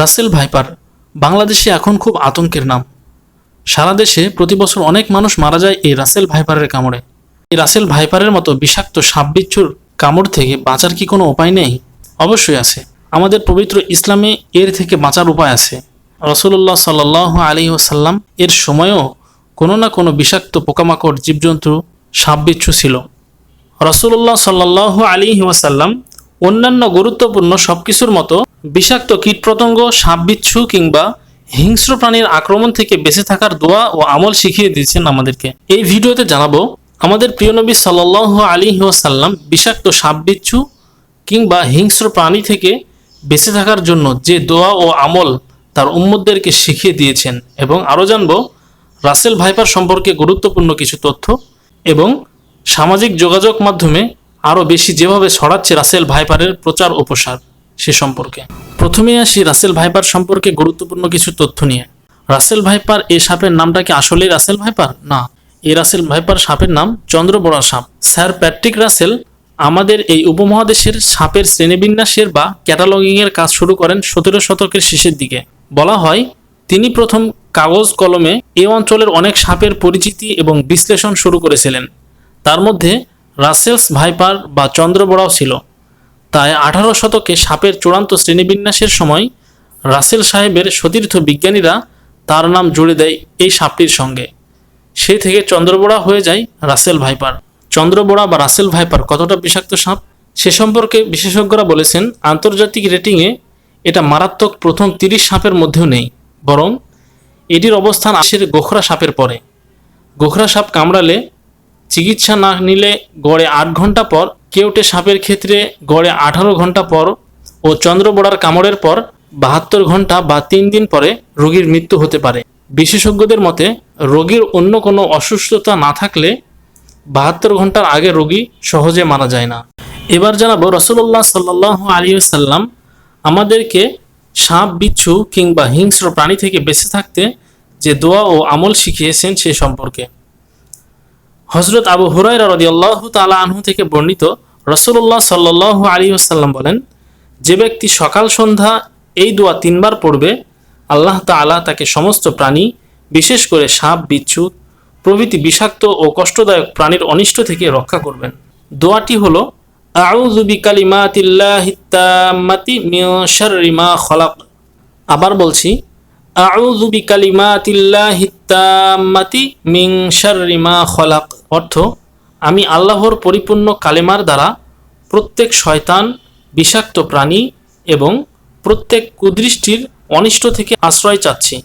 Russell viper, বাংলাদেশে এখন খুব আতঙ্কের নাম। সারা দেশে প্রতি বছর অনেক মানুষ মারা যায় এই রাসেল ভাইপারের কামড়ে। এই রাসেল ভাইপারের মতো বিষাক্ত সাপবিচ্ছুর কামড় থেকে বাঁচার কি কোনো উপায় নেই? অবশ্যই আছে। আমাদের পবিত্র ইসলামে এর থেকে বাঁচার উপায় আছে। রসুল্লাহ সাল আলী ওসাল্লাম এর সময়ও কোনো না কোনো বিষাক্ত পোকামাকড়, জীবজন্তু, সাপবিচ্ছু ছিল। রসুল্লাহ সাল্লাহ আলী ওয়াসাল্লাম অন্যান্য গুরুত্বপূর্ণ সবকিছুর মতো বিষাক্ত কীটপতঙ্গ, সাপবিচ্ছু কিংবা হিংস্র প্রাণীর আক্রমণ থেকে বেঁচে থাকার দোয়া ও আমল শিখিয়ে দিয়েছেন আমাদেরকে। এই ভিডিওতে জানাব, আমাদের প্রিয় নবী সাল্লাহ আলী ওয়াসাল্লাম বিষাক্ত সাপবিচ্ছু কিংবা হিংস্র প্রাণী থেকে বেঁচে থাকার জন্য যে দোয়া ও আমল তার উম্মদদেরকে শিখিয়ে দিয়েছেন। এবং আরও জানব, রাসেল ভাইপার সম্পর্কে গুরুত্বপূর্ণ কিছু তথ্য এবং সামাজিক যোগাযোগ মাধ্যমে আরও বেশি যেভাবে ছড়াচ্ছে রাসেল ভাইপারের প্রচার ও প্রসার সে সম্পর্কে। প্রথমে আসি রাসেল ভাইপার সম্পর্কে গুরুত্বপূর্ণ কিছু তথ্য নিয়ে। রাসেল ভাইপার এই সাপের নামটা কি আসলেই রাসেল ভাইপার? না এই রাসেল ভাইপার সাপের নাম চন্দ্রবড়া সাপ। স্যার প্যাট্রিক রাসেল আমাদের এই উপমহাদেশের সাপের শ্রেণীবিন্যাসের বা ক্যাটালগিংয়ের কাজ শুরু করেন সতেরো শতকের শেষের দিকে। বলা হয়, তিনি প্রথম কাগজ কলমে এ অঞ্চলের অনেক সাপের পরিচিতি এবং বিশ্লেষণ শুরু করেছিলেন। তার মধ্যে রাসেলস ভাইপার বা চন্দ্রবড়াও ছিল। তাই আঠারো শতকে সাপের চূড়ান্ত শ্রেণীবিন্যাসের সময় রাসেল সাহেবের সতীর্থ বিজ্ঞানীরা তার নাম জুড়ে দেয় এই সাপটির সঙ্গে। সেই থেকে চন্দ্রবোড়া হয়ে যায় রাসেল ভাইপার। চন্দ্রবোড়া বা রাসেল ভাইপার কতটা বিষাক্ত সাপ? সে সম্পর্কে বিশেষজ্ঞরা বলেছেন, আন্তর্জাতিক রেটিংয়ে এটা মারাত্মক প্রথম তিরিশ সাপের মধ্যেও নেই। বরং এটির অবস্থান আসের গোখরা সাপের পরে। গোখরা সাপ কামড়ালে চিকিৎসা না নিলে গড়ে আট ঘণ্টা পর, কেউটে সাপের ক্ষেত্রে গড়ে আঠারো ঘণ্টা পর ও চন্দ্রবোড়ার কামড়ের পর বাহাত্তর ঘণ্টা বা তিন দিন পরে রোগীর মৃত্যু হতে পারে। বিশেষজ্ঞদের মতে, রোগীর অন্য কোনো অসুস্থতা না থাকলে বাহাত্তর ঘণ্টার আগে রোগী সহজে মারা যায় না। এবার জানাব রসুল্লাহ সাল্লাহ আলী সাল্লাম আমাদেরকে সাপ, বিচ্ছু কিংবা হিংস্র প্রাণী থেকে বেঁচে থাকতে যে দোয়া ও আমল শিখিয়েছেন সে সম্পর্কে। হজরত আবু হুরাইরা রদিয়াল্লাহ তালা আনহু থেকে বর্ণিত রসুল্লাহ সাল্লাহ আলী আসাল্লাম বলেন, যে ব্যক্তি সকাল সন্ধ্যা এই দোয়া তিনবার পড়বে, আল্লাহ তাআলা তাকে সমস্ত প্রাণী, বিশেষ করে সাপ, বিচ্ছু, প্রভৃতি বিষাক্ত ও কষ্টদায়ক প্রাণীর অনিষ্ট থেকে রক্ষা করবেন। দোয়াটি হল, আউযু বিকালিমাতিল্লাহি তাম্মাতি মিন শাররি খলাক। আবার বলছি আউযু বিকালিমাতিল্লাহি তাম্মাতি মিন শাররি মা খলাক। অর্থ, আমি আল্লাহর পরিপূর্ণ কালেমার দ্বারা প্রত্যেক শয়তান, বিষাক্ত প্রাণী এবং প্রত্যেক কুদৃষ্টির অনিষ্ট থেকে আশ্রয় চাচ্ছি।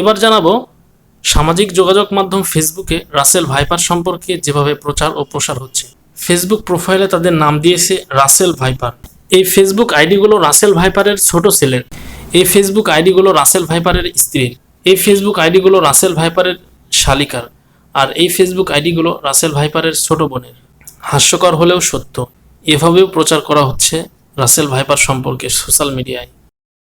এবার জানাব, সামাজিক যোগাযোগ মাধ্যম ফেসবুকে রাসেল ভাইপার সম্পর্কে যেভাবে প্রচার ও প্রসার হচ্ছে। ফেসবুক প্রোফাইলে তাদের নাম দিয়েছে রাসেল ভাইপার। এই ফেসবুক আইডিগুলো রাসেল ভাইপারের ছোট ছেলের। এই ফেসবুক আইডিগুলো রাসেল ভাইপারের স্ত্রীর এই ফেসবুক আইডিগুলো রাসেল ভাইপারের শালিকার। আর এই ফেসবুক আইডিগুলো রাসেল ভাইপারের ছোট বোনের। হাস্যকর হলেও সত্য। এভাবেও প্রচার করা হচ্ছে রাসেল ভাইপার সম্পর্কে সোশ্যাল মিডিয়ায়